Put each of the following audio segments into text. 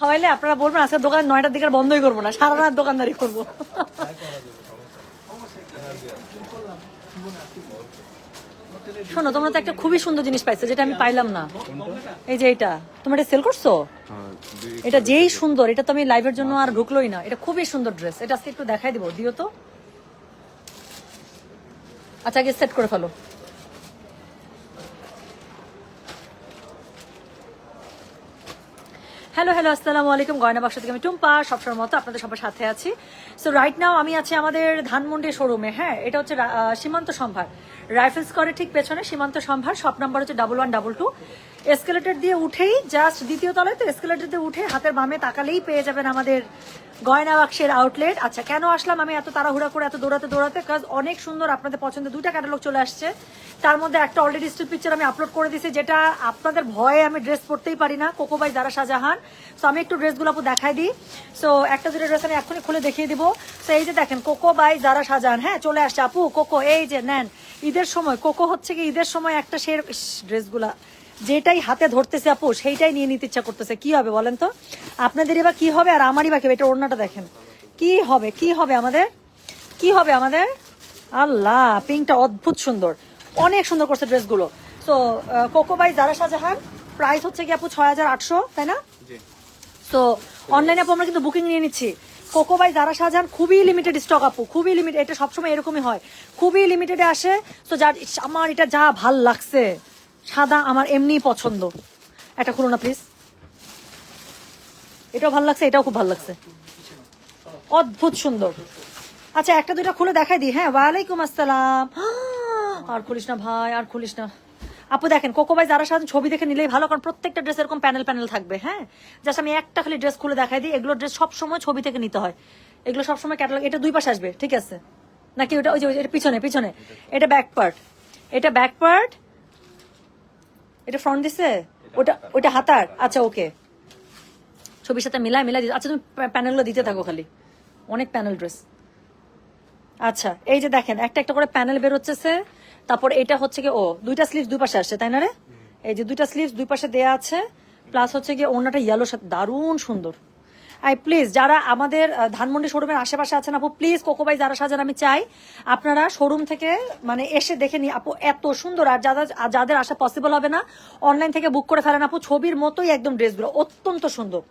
খাওয়াইলে আপনারা বলবেন, আজকে দোকান নয়টার দিকে বন্ধই করব না, সারা রাত দোকানদারি করব। শোনো, তোমরা তো একটা খুবই সুন্দর জিনিস পাইছো, যেটা আমি পাইলাম না। এই যে এটা তোমরা এটা সেল করছ? এটা যেই সুন্দর, এটা তো আমি লাইভের জন্য আর ঢুকলোই না। এটা খুবই সুন্দর ড্রেস এটা আজকে একটু দেখাই দিব, দিও তো। আচ্ছা আগে সেট করে ফেলো। হ্যালো হ্যালো আসসালামু আলাইকুম। গয়না বাক্স থেকে আমি টুম্পা সবসময় মতো আপনাদের সবার সাথে আছি। সো রাইট নাও আমি আছি আমাদের ধানমন্ডি শোরুমে হ্যাঁ এটা হচ্ছে সীমান্ত সম্ভার। রাইফেলস করে ঠিক পেছনে সীমান্ত সম্ভার সব নাম্বার হচ্ছে double one double two escalator দিয়ে উঠেই জাস্ট দ্বিতীয় তলায় তো এসকেলেটর দিয়ে উঠে হাতের বামে তাকালেই পেয়ে যাবেন আমাদের গয়না বাক্সের আউটলেট আচ্ছা কেন আসলাম আমি এত তাড়াহুড়া করে, এত দৌড়াতে দৌড়াতে? কাজ অনেক সুন্দর আপনাদের পছন্দের দুইটা ক্যাটালগ চলে আসছে। তার মধ্যে একটা অলরেডি স্টিল পিকচার আমি আপলোড করে দিয়েছি, যেটা আপনাদের ভয়ে আমি ড্রেস পরতেই পারি না কোকোবাই যারা শাহজাহান। সো আমি একটু ড্রেসগুলো আপু দেখাই দিই। সো একটা দুটো ড্রেস আমি এখনই খুলে দেখিয়ে দিব। সো এই যে দেখেন, কোকো বাই যারা শাহজাহান হ্যাঁ চলে আসছে। আপু, কোকো, এই যে, নেন, ঈদের সময়, কোকো হচ্ছে কি ঈদের সময় একটা সে ড্রেসগুলা যেটাই হাতে ধরতেছে আপু সেইটাই নিয়ে নিতে ইচ্ছা করতেছে। কি হবে বলেন তো? আপনাদের এবার কি হবে আর আমারই বা এটা ওড়নাটা দেখেন। কি হবে? কি হবে আমাদের? কি হবে আমাদের? আল্লাহ পিঙ্কটা অদ্ভুত সুন্দর। অনেক সুন্দর করছে ড্রেসগুলো। তো কোকো বাই যারা শাহজাহান প্রাইস হচ্ছে কি আপু ছয় হাজার আটশো তাই না? তো অনলাইনে আপু আমরা কিন্তু বুকিং নিয়ে নিচ্ছি। কোকো বাই যারা শাহজাহান খুবই লিমিটেড স্টক আপু খুবই লিমিটেড এটা সবসময় এরকমই হয়। খুবই লিমিটেডে আসে। তো যার আমার এটা যা ভালো লাগছে। সাদা আমার এমনি পছন্দ। একটা খুলো না প্লিজ এটাও ভালো লাগছে, এটাও খুব ভালো লাগছে। অদ্ভুত সুন্দর। আচ্ছা একটা দুইটা খুলে দেখাই দিই। হ্যাঁ ওয়ালাইকুম আসসালাম। আর খুলিস না ভাই, আর খুলিস না। আপু, দেখেন, কোকো ভাই যারা সাথে ছবি দেখে নিলেই ভালো, কারণ প্রত্যেকটা ড্রেস এরকম প্যানেল প্যানেল থাকবে হ্যাঁ? জাস্ট আমি একটা খালি ড্রেস খুলে দেখাই দিই, এগুলো ড্রেস সবসময় ছবি থেকে নিতে হয়। এগুলো সবসময় ক্যাটালগ এটা দুই পাশে আসবে, ঠিক আছে? নাকি ওটা ওই যে পিছনে পিছনে। এটা ব্যাক পার্ট এটা ব্যাক পার্ট এটা ফ্রন্ট দিছে? ওটা ওটা হাতার? আচ্ছা ওকে ছবির সাথে মিলায় মিলাই দিতে আচ্ছা তুমি প্যানেলগুলো দিতে থাকো খালি। অনেক প্যানেল ড্রেস আচ্ছা এই যে দেখেন, একটা একটা করে প্যানেল বের হচ্ছে তারপর এটা হচ্ছে কি ও, দুইটা স্লিভ দুই পাশে আসছে, তাই না রে? এই যে দুইটা স্লিভ দুই পাশে দেয়া আছে। প্লাস হচ্ছে কি ওনাটা ইয়েলো সাথে দারুণ সুন্দর। আই প্লিজ যারা আমাদের ধানমন্ডি শোরুমের আশেপাশে আছেন, আপু প্লিজ কোকোবাই যারা সাজান, আমি চাই। আপনারা শোরুম থেকে মানে এসে দেখে নি আপু, এত সুন্দর, আর যাদের যাদের আসা পসিবল হবে না অনলাইন থেকে বুক করে ফেলেন, আপু, ছবির মতোই একদম ড্রেসগুলো, অত্যন্ত সুন্দর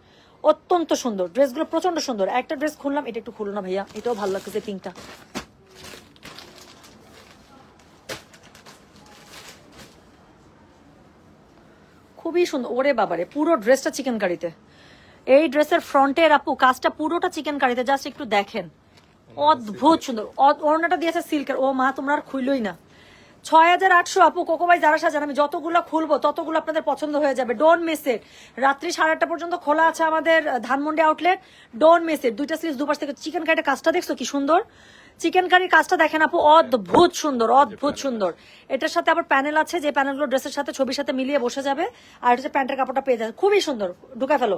অত্যন্ত সুন্দর, ড্রেসগুলো প্রচণ্ড সুন্দর। একটা ড্রেস খুললাম, এটা একটু খুলো না ভাইয়া, এটাও ভালো লাগতেছে পিঙ্কটা খুবই সুন্দর, ওরে বাবারে, পুরো ড্রেসটা চিকেন কারিতে। এই ড্রেসের ফ্রন্টের আপু, কাজটা পুরোটা চিকেন কারিতে জাস্ট একটু দেখেন। অদ্ভুত সুন্দর। ওড়নাটা দিয়েছে সিল্কের ও মা, তোমরা আর খুইলই না। ছয় হাজার আটশো আপু কোকোবাই যারা সাজান, আমি যতগুলো খুলবো, ততগুলো আপনাদের পছন্দ হয়ে যাবে। ডোন্ট মিস ইট রাত্রি সাড়ে আটটা পর্যন্ত খোলা আছে আমাদের Dhanmondi outlet don't miss it দুইটা সিরিজ দুপাশ থেকে চিকেন কারিটা কাজটা দেখছ কি সুন্দর? চিকেন কারির কাজটা দেখেন আপু, অদ্ভুত সুন্দর অদ্ভুত সুন্দর। এটার সাথে আবার প্যানেল আছে, যে প্যানেলগুলো ড্রেসের সাথে, ছবির সাথে মিলিয়ে বসে যাবে। আর এটা হচ্ছে প্যান্টের কাপড়টা পেয়ে যাবে। খুবই সুন্দর, ঢুকা ফেলো।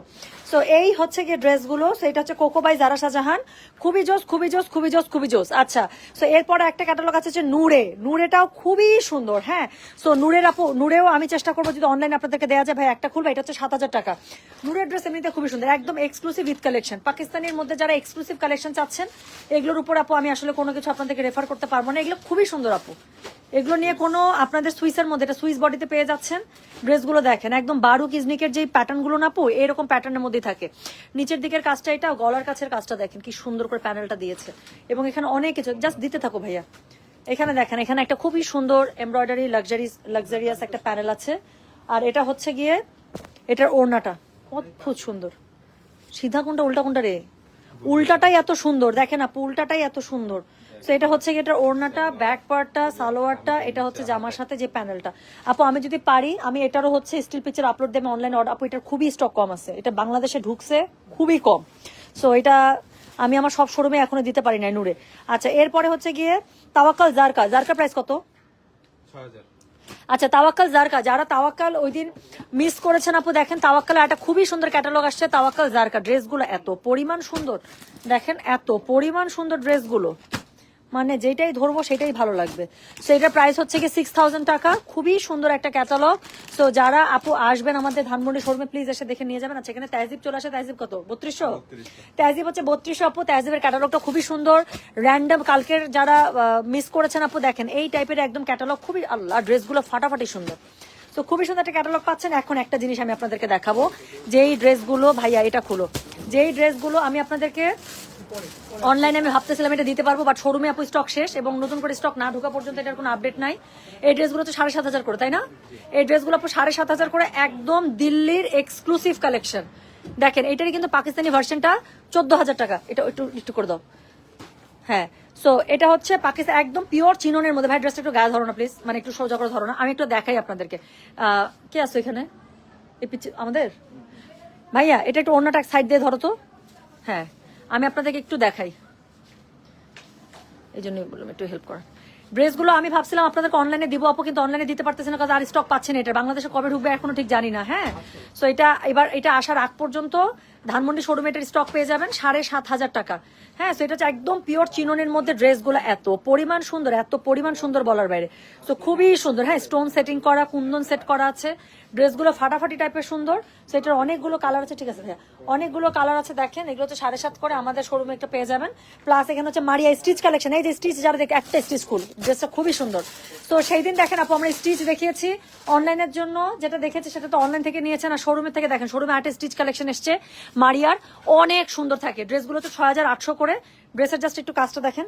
সো এই হচ্ছে গিয়ে ড্রেসগুলো সেটা হচ্ছে কোকো বাই জারা শাহজাহান খুবই জোস খুবই জোস খুবই জোস খুবই জোস। আচ্ছা সো এরপরে একটা ক্যাটালগ আছে যে নূরে নূরেটাও খুবই সুন্দর হ্যাঁ? সো নূরের আপু নূরেও আমি চেষ্টা করব যদি অনলাইন আপনাদেরকে দেওয়া যায়, ভাই, একটা খুলবে, এটা হচ্ছে সাত হাজার টাকা। নূরের ড্রেস এমনিতে খুবই সুন্দর, একদম এক্সক্লুসিভ ঈদ কালেকশন পাকিস্তানের মধ্যে যারা এক্সক্লুসিভ কালেকশন চাচ্ছেন, এগুলোর উপর আপু আমি আসলে কোনো কিছু আপনাদেরকে রেফার করতে পারব না। এগুলো খুবই সুন্দর আপু। এগুলো নিয়ে কোনো আপনাদের সুইসের মধ্যে, এটা সুইস বডিতে পেয়ে যাচ্ছেন। ড্রেসগুলো দেখেন, একদম বারু কিজনিকের যেই প্যাটার্নগুলো না পো এরকম প্যাটার্নের মধ্যেই থাকে। নিচের দিকের কাজটা এটা, গলার কাছের কাজটা দেখেন, কি সুন্দর করে প্যানেলটা দিয়েছে। এবং এখানে অনেক কিছু জাস্ট দিতে থাকো ভাইয়া। এখানে দেখেন, এখানে একটা খুবই সুন্দর এমব্রয়ডারি লাক্সারি লাক্সারিয়াস একটা প্যানেল আছে। আর এটা হচ্ছে গিয়ে, এটার ওড়নাটা, অদ্ভুত সুন্দর। সিধা কোনটা, উল্টা কোনটা রে? উল্টাটাই এত সুন্দর। দেখেন আপু, উল্টাটাই এত সুন্দর। তো এটা হচ্ছে কি এটার ওড়নাটা ব্যাক পার্টটা সালোয়ারটা, এটা হচ্ছে জামার সাথে যে প্যানেলটা। আপু, আমি যদি পারি, আমি এটারও হচ্ছে স্টিল পিকচার আপলোড দেবে অনলাইন অর্ডার আপু, এটার খুবই স্টক কম আছে। এটা বাংলাদেশে ঢুকছে খুবই কম। সো এটা আমি আমার সব শোরুমে এখনও দিতে পারি না নূরে। আচ্ছা এরপরে হচ্ছে গিয়ে তাওয়াক্কাল জারকা। জারকা প্রাইস কত? আচ্ছা তাওয়াক্কাল জারকা। যারা তাওয়াক্কাল ওই দিন মিস করেছেন, আপু, দেখেন তাওয়াক্কাল একটা খুবই সুন্দর ক্যাটালগ আসছে, তাওয়াক্কাল জারকা। ড্রেসগুলো এত পরিমাণ সুন্দর। দেখেন, এত পরিমাণ সুন্দর ড্রেসগুলো মানে যেটাই ধরবো সেটাই ভালো লাগবে। সো এটার প্রাইস হচ্ছে কি সিক্স থাউজেন্ড টাকা। খুবই সুন্দর একটা ক্যাটালগ সো যারা আপু আসবেন আমাদের ধানমন্ডি শোরুমে প্লিজ এসে দেখে নিয়ে যাবেন। আচ্ছা এখানে তাইজিব চলে আসে। তাইজিব কত? বত্রিশশো? তাইজিব হচ্ছে বত্রিশশো আপু। তাইজিবের ক্যাটালগটা খুবই সুন্দর। র্যান্ডম কালকের যারা মিস করেছেন আপু দেখেন এই টাইপের একদম ক্যাটালগ খুবই আল্লাহ ড্রেসগুলো ফাটাফাটি সুন্দর। তো খুবই সুন্দর একটা ক্যাটালগ পাচ্ছেন। এখন একটা জিনিস আমি আপনাদেরকে দেখাবো। যেই ড্রেসগুলো ভাইয়া এটা খুলো। যেই ড্রেসগুলো আমি আপনাদেরকে অনলাইনে আমি ভাবতেছিলাম এটা দিতে পারব বাট শোরুমে আপু স্টক শেষ এবং নতুন করে স্টক না ঢোকা পর্যন্ত এটার কোনো আপডেট নাই। এই ড্রেসগুলো তো সাড়ে সাত হাজার করে, তাই না? এই ড্রেসগুলো আপু সাড়ে সাত হাজার করে একদম দিল্লির এক্সক্লুসিভ কালেকশন দেখেন, এটারই কিন্তু পাকিস্তানি ভার্সনটা চোদ্দ হাজার টাকা। এটা একটু একটু করে দাও। হ্যাঁ সো এটা হচ্ছে পাকিস্তান, একদম পিওর চিননের মধ্যে। ভাই ড্রেসটা একটু গায়ে ধরো না প্লিজ মানে একটু সোজা করে ধরো না। আমি একটু দেখাই আপনাদেরকে। কে আসছো এখানে? আমাদের? ভাইয়া, এটা একটু অন্যটা সাইড দিয়ে ধরো তো। হ্যাঁ। আমি আপনাদেরকে একটু দেখাই। এই জন্যই বললাম একটু হেল্প করেন ড্রেসগুলো আমি ভাবছিলাম আপনাদেরকে অনলাইনে দিব, আপু কিন্তু অনলাইনে দিতে পারতেছি না আর স্টক পাচ্ছেন এটা। বাংলাদেশে কবে ঢুকবে এখনও ঠিক জানি না হ্যাঁ? সো এটা এবার এটা আসার আগ পর্যন্ত ধানমন্ডি শোরুমে এটার স্টক পেয়ে যাবেন সাড়ে সাত হাজার টাকা। হ্যাঁ সো এটা হচ্ছে একদম পিওর চিননের মধ্যে ড্রেসগুলো এত। পরিমাণ সুন্দর, এত পরিমাণ সুন্দর বলার বাইরে। তো খুবই সুন্দর হ্যাঁ স্টোন সেটিং করা, কুন্দন সেট করা আছে। ড্রেসগুলো ফাটাফাটি টাইপের সুন্দর। সো এটার অনেকগুলো কালার আছে, ঠিক আছে ভাইয়া? অনেকগুলো কালার আছে, দেখেন, এগুলো হচ্ছে সাড়ে সাত করে আমাদের শোরুমে একটা পেয়ে যাবেন। প্লাস এখানে হচ্ছে মারিয়া স্টিচ কালেকশন এই যে স্টিচ যারা দেখে, একটা স্টিচ ফুল ড্রেসটা খুবই সুন্দর। তো সেই দিন দেখেন আপু, আমরা স্টিচ দেখিয়েছি। অনলাইনের জন্য যেটা দেখেছি সেটা তো অনলাইন থেকে নিয়েছেন, আর শোরুমের থেকে দেখেন শোরুমে আটে স্টিচ কালেকশন এসছে। মারিয়ার অনেক সুন্দর থাকে। ড্রেসগুলো তো ছয় আটশো করে। ড্রেসের জাস্ট একটু কাজটা দেখেন।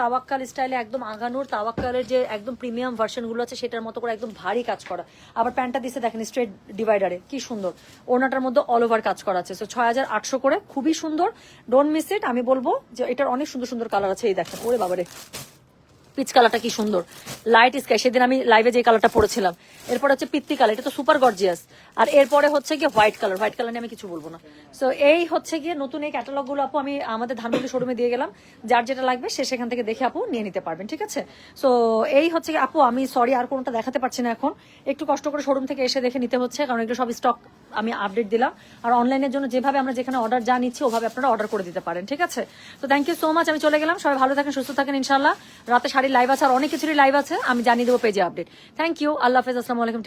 তাওয়াক্কাল স্টাইলে একদম আগানোর তাওয়াক্কালের যে একদম প্রিমিয়াম ভার্সনগুলো আছে, সেটার মতো করে একদম ভারী কাজ করা। আবার প্যান্টটা দিছে দেখেন স্ট্রেট ডিভাইডারে কি সুন্দর। ওনাটার মধ্যে অল ওভার কাজ করা আছে। সো ছয় হাজার আটশো করে। খুবই সুন্দর। ডোন্ট মিস ইট আমি বলব যে এটার অনেক সুন্দর সুন্দর কালার আছে, এই দেখেন। ওরে বাবারে। পিচ কালারটা কি সুন্দর। লাইট স্কাই সেদিন আমি লাইভে যে কালারটা পরেছিলাম। এরপর হচ্ছে পিত্তি কালার, এটা তো সুপার গর্জিয়াস আর এরপরে হচ্ছে গিয়ে হোয়াইট কালার হোয়াইট কালার নিয়ে আমি কিছু বলব না। সো এই হচ্ছে গিয়ে নতুন এই ক্যাটালগগুলো আপু আমি আমাদের ধানমন্ডি শোরুমে দিয়ে গেলাম। যার যেটা লাগবে সে সেখান থেকে দেখে আপু নিয়ে নিতে পারবেন, ঠিক আছে? সো এই হচ্ছে আপু আমি সরি আর কোনটা দেখাতে পারছি না এখন। একটু কষ্ট করে শোরুম থেকে এসে দেখে নিতে হচ্ছে, কারণ এগুলো সব স্টক আমি আপডেট দিলাম। আর অনলাইনের জন্য যেভাবে আমরা যেখানে অর্ডার যা নিচ্ছি, ওভাবে আপনারা অর্ডার করে দিতে পারেন, ঠিক আছে? তো থ্যাংক ইউ সো মাচ আমি চলে গেলাম। সবাই ভালো থাকেন, সুস্থ থাকেন ইনশাল্লাহ রাতে শাড়ির লাইভ আছে, আর অনেক কিছুরই লাইভ আছে। আমি জানিয়ে দেবো পেজে আপডেট থ্যাংক ইউ আল্লাহ হাফেজ, আসসালামু আলাইকুম